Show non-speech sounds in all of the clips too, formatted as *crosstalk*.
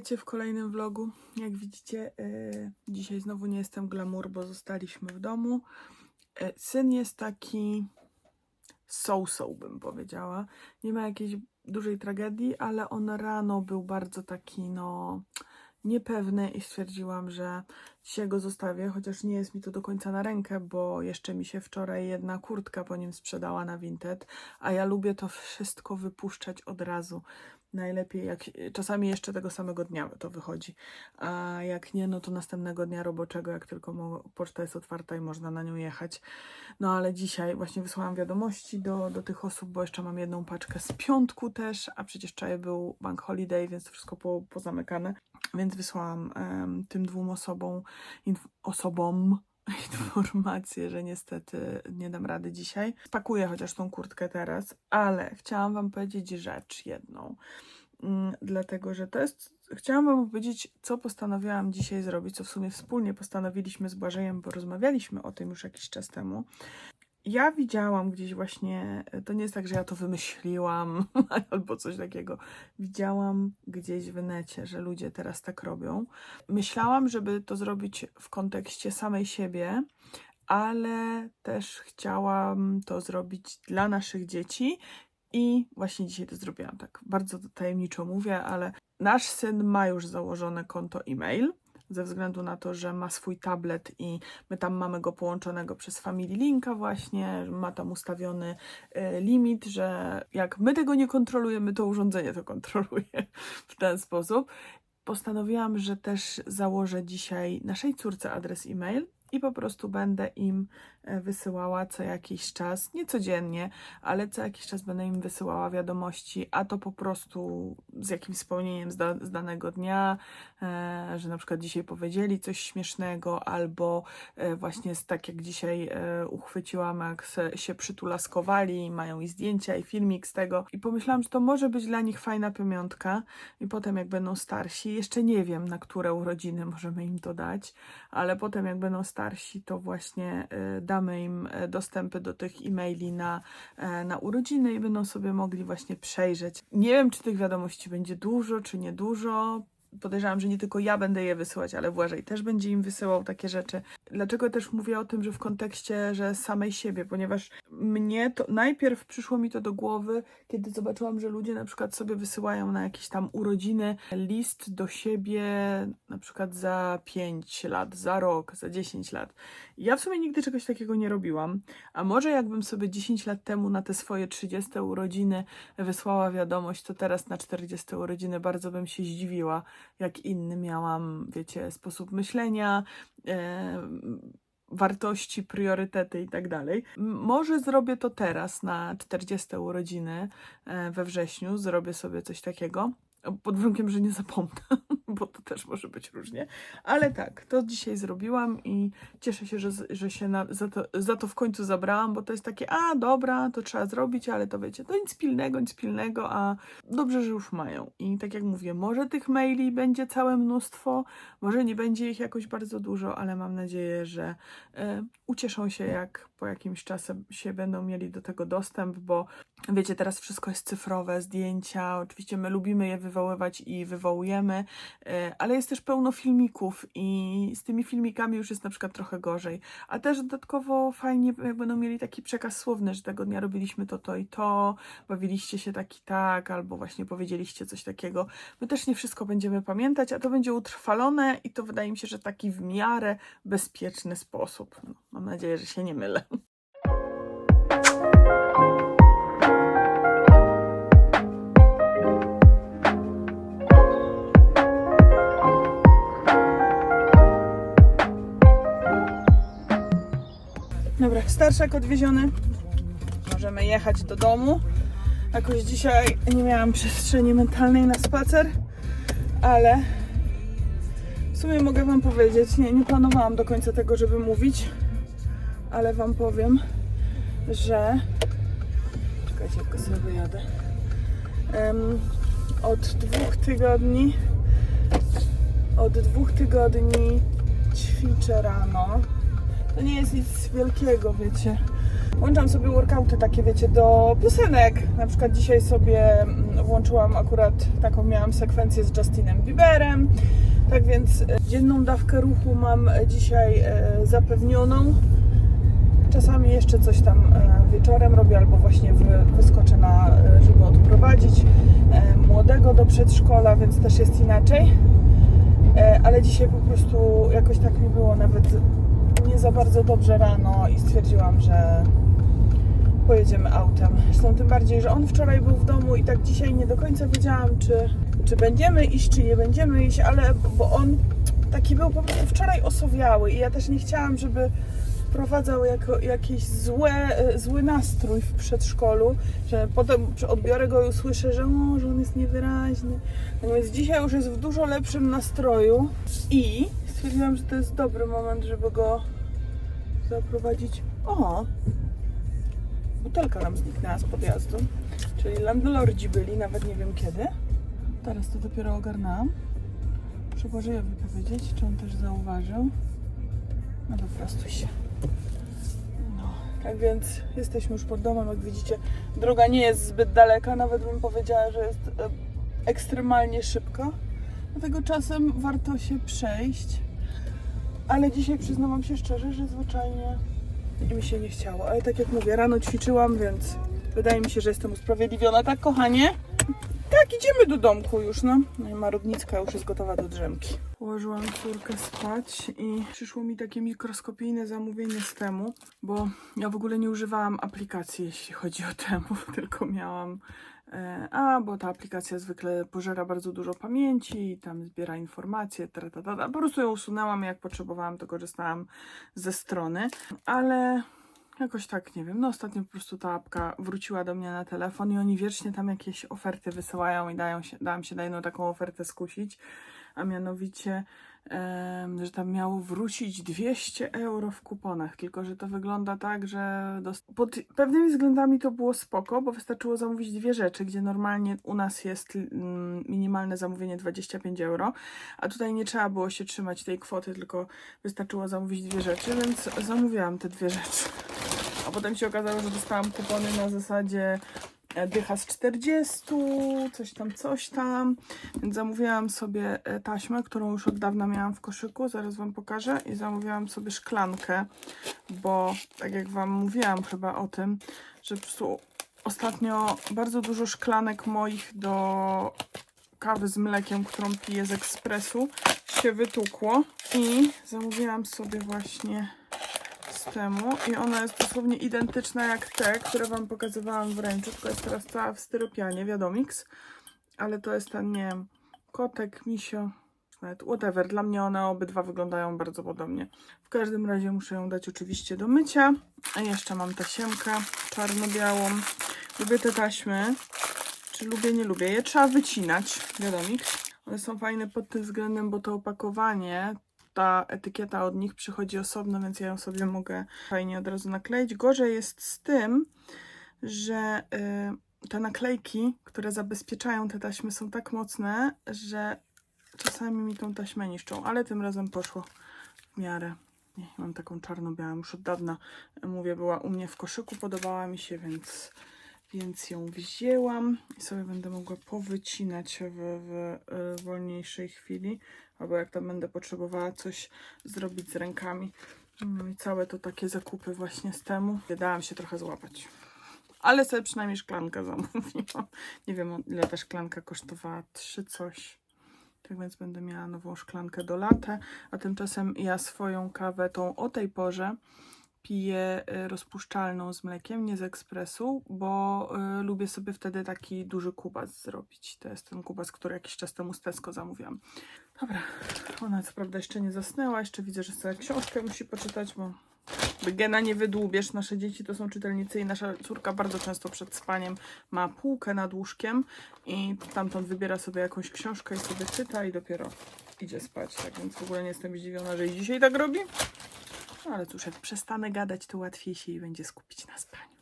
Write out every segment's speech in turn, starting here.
Witajcie w kolejnym vlogu. Jak widzicie, yy, dzisiaj znowu nie jestem glamour, bo zostaliśmy w domu. Yy, syn jest taki so-so, bym powiedziała. Nie ma jakiejś dużej tragedii, ale on rano był bardzo taki, no, niepewny i stwierdziłam, że dzisiaj go zostawię, chociaż nie jest mi to do końca na rękę, bo jeszcze mi się wczoraj jedna kurtka po nim sprzedała na Vinted, a ja lubię to wszystko wypuszczać od razu. Najlepiej jak czasami jeszcze tego samego dnia to wychodzi, a jak nie, no to następnego dnia roboczego, jak tylko mo- poczta jest otwarta i można na nią jechać. No ale dzisiaj właśnie wysłałam wiadomości do, do tych osób, bo jeszcze mam jedną paczkę z piątku też, a przecież wczoraj był bank holiday, więc to wszystko po, pozamykane. Więc wysłałam em, tym dwóm osobom, inf- osobom informację, że niestety nie dam rady dzisiaj. Spakuję chociaż tą kurtkę teraz, ale chciałam Wam powiedzieć rzecz jedną. Mm, Dlatego, że to jest. Chciałam Wam powiedzieć, co postanowiłam dzisiaj zrobić, co w sumie wspólnie postanowiliśmy z Błażejem, bo rozmawialiśmy o tym już jakiś czas temu. Ja widziałam gdzieś właśnie, to nie jest tak, że ja to wymyśliłam *laughs* albo coś takiego. Widziałam gdzieś w necie, że ludzie teraz tak robią. Myślałam, żeby to zrobić w kontekście samej siebie, ale też chciałam to zrobić dla naszych dzieci i właśnie dzisiaj to zrobiłam. Tak bardzo tajemniczo mówię, ale nasz syn ma już założone konto e-mail. Ze względu na to, że ma swój tablet i my tam mamy go połączonego przez Family Linka właśnie, ma tam ustawiony e, limit, że jak my tego nie kontrolujemy, to urządzenie to kontroluje w ten sposób. Postanowiłam, że też założę dzisiaj naszej córce adres e-mail i po prostu będę im e, wysyłała co jakiś czas, nie codziennie, ale co jakiś czas będę im wysyłała wiadomości, a to po prostu z jakimś wspomnieniem z, da, z danego dnia, e, że na przykład dzisiaj powiedzieli coś śmiesznego, albo e, właśnie z, tak jak dzisiaj e, uchwyciłam, jak se, się przytulaskowali, mają i zdjęcia, i filmik z tego. I pomyślałam, że to może być dla nich fajna pamiątka. I potem, jak będą starsi, jeszcze nie wiem, na które urodziny możemy im to dać, ale potem, jak będą starsi, to właśnie e, damy im e, dostępy do tych e-maili na, e, na urodziny i będą sobie mogli właśnie przejrzeć. Nie wiem, czy tych wiadomości będzie dużo, czy niedużo. Podejrzewam, że nie tylko ja będę je wysyłać, ale Błażej też będzie im wysyłał takie rzeczy. Dlaczego też mówię o tym, że w kontekście, że samej siebie, ponieważ mnie to najpierw przyszło mi to do głowy, kiedy zobaczyłam, że ludzie na przykład sobie wysyłają na jakieś tam urodziny list do siebie, na przykład za 5 lat, za rok, za 10 lat. Ja w sumie nigdy czegoś takiego nie robiłam, a może jakbym sobie 10 lat temu na te swoje 30 urodziny wysłała wiadomość, to teraz na 40 urodziny bardzo bym się zdziwiła, jak inny miałam, wiecie, sposób myślenia, wartości, priorytety i tak dalej. Może zrobię to teraz na 40 urodziny e, we wrześniu, zrobię sobie coś takiego. Pod warunkiem, że nie zapomnę, *laughs* bo to też może być różnie. Ale tak, to dzisiaj zrobiłam i cieszę się, że, że się na, za, to, za to w końcu zabrałam, bo to jest takie, a dobra, to trzeba zrobić, ale to wiecie, to nic pilnego, nic pilnego, a dobrze, że już mają. I tak jak mówię, może tych maili będzie całe mnóstwo, może nie będzie ich jakoś bardzo dużo, ale mam nadzieję, że e, ucieszą się, jak po jakimś czasie się będą mieli do tego dostęp, bo wiecie, teraz wszystko jest cyfrowe, zdjęcia, oczywiście my lubimy je wywoływać i wywołujemy, e, ale jest też pełno filmików i z tymi filmikami już jest na przykład trochę gorzej. A też dodatkowo fajnie, jak będą mieli taki przekaz słowny, że tego dnia robiliśmy to, to i to, bawiliście się tak i tak, albo właśnie powiedzieliście coś takiego. My też nie wszystko będziemy pamiętać, a to będzie utrwalone i to wydaje mi się, że taki w miarę bezpieczny sposób. No, mam nadzieję, że się nie mylę. Dobra, starszak odwieziony. Możemy jechać do domu. Jakoś dzisiaj nie miałam przestrzeni mentalnej na spacer, ale w sumie mogę Wam powiedzieć, nie, nie planowałam do końca tego, żeby mówić, ale Wam powiem, że. Czekajcie, tylko sobie wyjadę. Em, od dwóch tygodni. Od dwóch tygodni ćwiczę rano. To nie jest nic wielkiego, wiecie. Włączam sobie workouty takie, wiecie, do piosenek. Na przykład dzisiaj sobie mm, włączyłam akurat taką, miałam sekwencję z Justinem Bieberem. Tak więc e, dzienną dawkę ruchu mam e, dzisiaj e, zapewnioną. Czasami jeszcze coś tam e, wieczorem robię, albo właśnie wy, wyskoczę na, e, żeby odprowadzić e, młodego do przedszkola, więc też jest inaczej. Ale dzisiaj po prostu jakoś tak mi było nawet nie za bardzo dobrze rano i stwierdziłam, że pojedziemy autem. Zresztą tym bardziej, że on wczoraj był w domu i tak dzisiaj nie do końca wiedziałam, czy, czy będziemy iść, czy nie będziemy iść, ale bo on taki był po prostu wczoraj osowiały i ja też nie chciałam, żeby wprowadzał jako, jakiś złe, e, zły nastrój w przedszkolu, że potem odbiorę go i usłyszę, że, o, że on jest niewyraźny. Natomiast dzisiaj już jest w dużo lepszym nastroju i stwierdziłam, że to jest dobry moment, żeby go zaprowadzić. O! Butelka nam zniknęła z podjazdu, czyli landlordzi byli, nawet nie wiem kiedy. Teraz to dopiero ogarnęłam. Muszę Bożejowi powiedzieć, czy on też zauważył. No wyprostuj się. Tak więc jesteśmy już pod domem, jak widzicie. Droga nie jest zbyt daleka, nawet bym powiedziała, że jest e, ekstremalnie szybka. Dlatego czasem warto się przejść. Ale dzisiaj przyznam wam się szczerze, że zwyczajnie mi się nie chciało. Ale tak jak mówię, rano ćwiczyłam, więc wydaje mi się, że jestem usprawiedliwiona. Tak, kochanie? Tak, idziemy do domku już, no. No Marudnicka już jest gotowa do drzemki. Położyłam córkę spać i przyszło mi takie mikroskopijne zamówienie z temu, bo ja w ogóle nie używałam aplikacji, jeśli chodzi o temu, *laughs* tylko miałam e, a, bo ta aplikacja zwykle pożera bardzo dużo pamięci tam zbiera informacje, ta, ta, ta, ta. po prostu ją usunęłam, jak potrzebowałam, to korzystałam ze strony, ale jakoś tak, nie wiem, no ostatnio po prostu ta apka wróciła do mnie na telefon i oni wiecznie tam jakieś oferty wysyłają i dają się, dałam się na jedną taką ofertę skusić, a mianowicie, że tam miało wrócić 200 euro w kuponach, tylko że to wygląda tak, że pod pewnymi względami to było spoko, bo wystarczyło zamówić dwie rzeczy, gdzie normalnie u nas jest mm, minimalne zamówienie 25 euro, a tutaj nie trzeba było się trzymać tej kwoty, tylko wystarczyło zamówić dwie rzeczy, więc zamówiłam te dwie rzeczy. A potem się okazało, że dostałam kupony na zasadzie dycha z 40, coś tam, coś tam. Więc zamówiłam sobie e, taśmę, którą już od dawna miałam w koszyku, zaraz Wam pokażę. I zamówiłam sobie szklankę, bo tak jak Wam mówiłam chyba o tym, że po prostu ostatnio bardzo dużo szklanek moich do kawy z mlekiem, którą piję z ekspresu, się wytukło. I zamówiłam sobie właśnie z temu i ona jest dosłownie identyczna jak te, które Wam pokazywałam w ręce, tylko jest teraz cała w styropianie, wiadomix, ale to jest ten, nie wiem, kotek, misio, nawet whatever, dla mnie one obydwa wyglądają bardzo podobnie. W każdym razie muszę ją dać oczywiście do mycia, a jeszcze mam tasiemkę czarno-białą. Lubię te taśmy, czy lubię, nie lubię, je trzeba wycinać, wiadomix. One są fajne pod tym względem, bo to opakowanie ta etykieta od nich przychodzi osobno, więc ja ją sobie mogę fajnie od razu nakleić. Gorzej jest z tym, że y, te naklejki, które zabezpieczają te taśmy, są tak mocne, że czasami mi tą taśmę niszczą, ale tym razem poszło w miarę. Nie, mam taką czarno-białą, już od dawna y, mówię, była u mnie w koszyku, podobała mi się, więc, więc ją wzięłam i sobie będę mogła powycinać w, w y, wolniejszej chwili albo jak tam będę potrzebowała coś zrobić z rękami. No i całe to takie zakupy właśnie z temu. Dałam się trochę złapać. Ale sobie przynajmniej szklankę zamówiłam. *laughs* Nie wiem ile ta szklanka kosztowała. Trzy coś. Tak więc będę miała nową szklankę do latte. A tymczasem ja swoją kawę tą o tej porze piję y, rozpuszczalną z mlekiem, nie z ekspresu, bo y, lubię sobie wtedy taki duży kubas zrobić. To jest ten kubas, który jakiś czas temu z Tesco zamówiłam. Dobra, ona co prawda jeszcze nie zasnęła, jeszcze widzę, że sobie książkę musi poczytać, bo gena nie wydłubiesz. Nasze dzieci to są czytelnicy i nasza córka bardzo często przed spaniem ma półkę nad łóżkiem i tamtąd wybiera sobie jakąś książkę i sobie czyta i dopiero idzie spać. Tak więc w ogóle nie jestem zdziwiona, że i dzisiaj tak robi. No ale cóż, jak przestanę gadać, to łatwiej się jej będzie skupić na spaniu.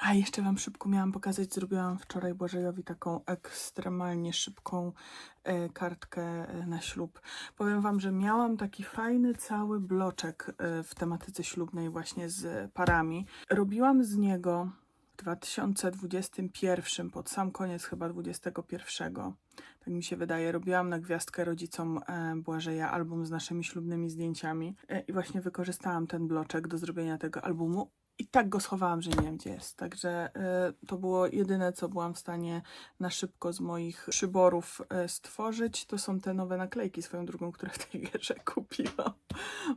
A jeszcze Wam szybko miałam pokazać, zrobiłam wczoraj Błażejowi taką ekstremalnie szybką e, kartkę e, na ślub. Powiem Wam, że miałam taki fajny cały bloczek e, w tematyce ślubnej właśnie z parami. Robiłam z niego 2021, pod sam koniec chyba 21, tak mi się wydaje, robiłam na gwiazdkę rodzicom e, Błażeja album z naszymi ślubnymi zdjęciami e, i właśnie wykorzystałam ten bloczek do zrobienia tego albumu i tak go schowałam, że nie wiem gdzie jest. Także y, to było jedyne, co byłam w stanie na szybko z moich przyborów stworzyć. To są te nowe naklejki swoją drugą, które w tej grze kupiłam.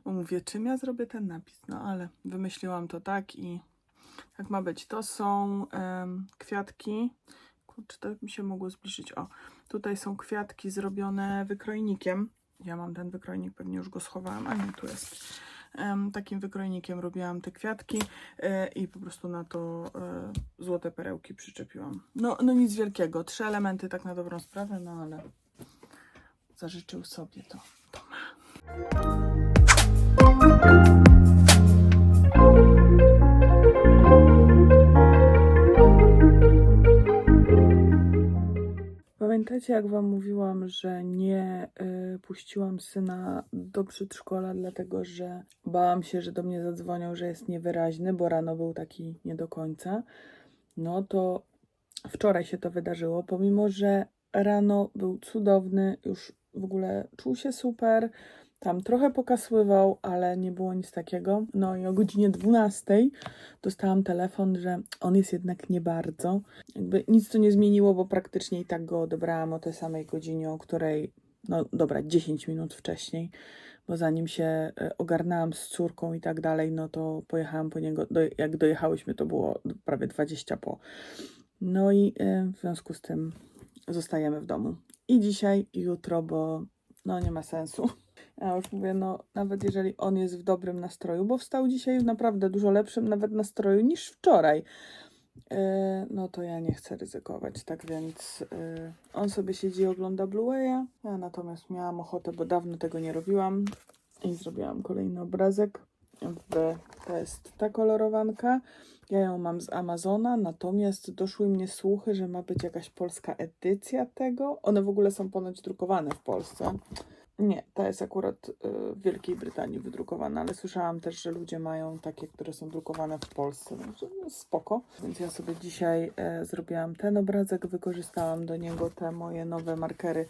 Mówię, czym ja zrobię ten napis? No ale wymyśliłam to tak i tak ma być. To są em, kwiatki. Kurczę, to mi się mogło zbliżyć. O, tutaj są kwiatki zrobione wykrojnikiem. Ja mam ten wykrojnik, pewnie już go schowałam, a nie, tu jest. Em, takim wykrojnikiem robiłam te kwiatki e, i po prostu na to e, złote perełki przyczepiłam. No, no nic wielkiego, trzy elementy tak na dobrą sprawę, no ale zażyczył sobie to. to ma. Pamiętacie, jak Wam mówiłam, że nie y, puściłam syna do przedszkola, dlatego że bałam się, że do mnie zadzwonią, że jest niewyraźny, bo rano był taki nie do końca. No to wczoraj się to wydarzyło, pomimo że rano był cudowny, już w ogóle czuł się super. Tam trochę pokasływał, ale nie było nic takiego. No i o godzinie 12 dostałam telefon, że on jest jednak nie bardzo. Jakby nic to nie zmieniło, bo praktycznie i tak go odebrałam o tej samej godzinie, o której, no dobra, 10 minut wcześniej, bo zanim się e, ogarnęłam z córką i tak dalej, no to pojechałam po niego, do, jak dojechałyśmy, to było prawie 20 po. No i e, w związku z tym zostajemy w domu. I dzisiaj, i jutro, bo no nie ma sensu. Ja już mówię, no nawet jeżeli on jest w dobrym nastroju, bo wstał dzisiaj w naprawdę dużo lepszym nawet nastroju niż wczoraj, yy, no to ja nie chcę ryzykować. Tak więc yy, on sobie siedzi i ogląda Blu-raya. Ja natomiast miałam ochotę, bo dawno tego nie robiłam i zrobiłam kolejny obrazek. W, to jest ta kolorowanka. Ja ją mam z Amazona, natomiast doszły mnie słuchy, że ma być jakaś polska edycja tego. One w ogóle są ponoć drukowane w Polsce. Nie, ta jest akurat y, w Wielkiej Brytanii wydrukowana, ale słyszałam też, że ludzie mają takie, które są drukowane w Polsce, także no, spoko. Więc ja sobie dzisiaj e, zrobiłam ten obrazek, wykorzystałam do niego te moje nowe markery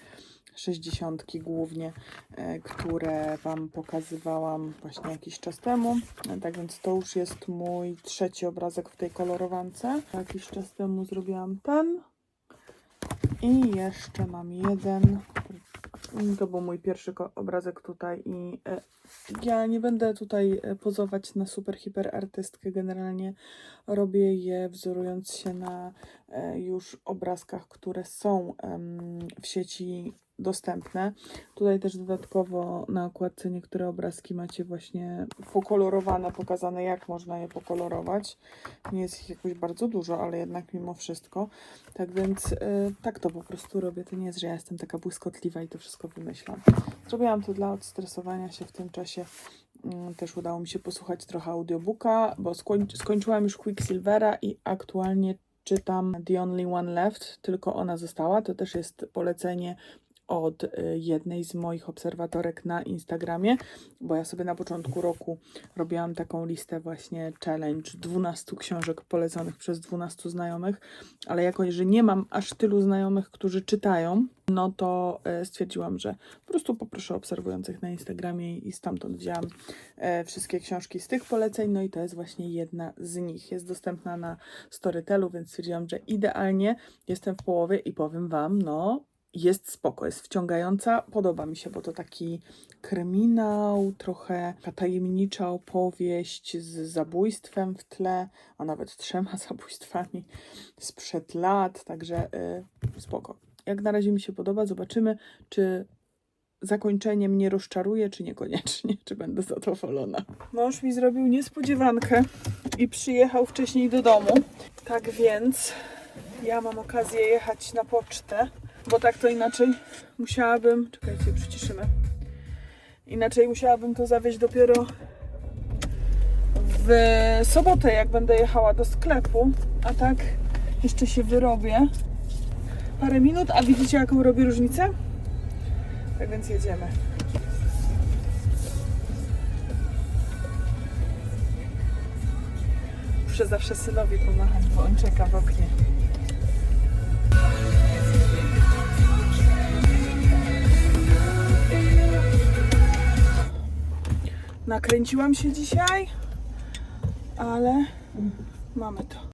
60 głównie, e, które Wam pokazywałam właśnie jakiś czas temu. E, Tak więc to już jest mój trzeci obrazek w tej kolorowance. Jakiś czas temu zrobiłam ten. I jeszcze mam jeden. To był mój pierwszy obrazek tutaj i e, ja nie będę tutaj e, pozować na super hiper artystkę. Generalnie robię je wzorując się na już obrazkach, które są w sieci dostępne. Tutaj też dodatkowo na okładce niektóre obrazki macie właśnie pokolorowane, pokazane jak można je pokolorować. Nie jest ich jakoś bardzo dużo, ale jednak mimo wszystko. Tak więc y, tak to po prostu robię. To nie jest, że ja jestem taka błyskotliwa i to wszystko wymyślam. Zrobiłam to dla odstresowania się w tym czasie. Mm, Też udało mi się posłuchać trochę audiobooka, bo skoń, skończyłam już Quicksilvera i aktualnie czytam The Only One Left, tylko ona została. To też jest polecenie od y, jednej z moich obserwatorek na Instagramie, bo ja sobie na początku roku robiłam taką listę właśnie challenge 12 książek poleconych przez 12 znajomych, ale jako, że nie mam aż tylu znajomych, którzy czytają, no to e, stwierdziłam, że po prostu poproszę obserwujących na Instagramie i stamtąd wzięłam e, wszystkie książki z tych poleceń, no i to jest właśnie jedna z nich. Jest dostępna na Storytelu, więc stwierdziłam, że idealnie jestem w połowie i powiem Wam, no jest spoko, jest wciągająca, podoba mi się, bo to taki kryminał, trochę tajemnicza opowieść z zabójstwem w tle, a nawet trzema *laughs* zabójstwami sprzed lat, także y, spoko. Jak na razie mi się podoba, zobaczymy, czy zakończenie mnie rozczaruje, czy niekoniecznie, czy będę zadowolona. Mąż mi zrobił niespodziewankę i przyjechał wcześniej do domu, tak więc ja mam okazję jechać na pocztę, bo tak to inaczej musiałabym, czekajcie, przyciszymy, inaczej musiałabym to zawieźć dopiero w sobotę, jak będę jechała do sklepu, a tak jeszcze się wyrobię parę minut, a widzicie jaką robi różnicę? Tak więc jedziemy. Muszę zawsze synowi pomachać, bo on czeka w oknie. Nakręciłam się dzisiaj, ale mamy to.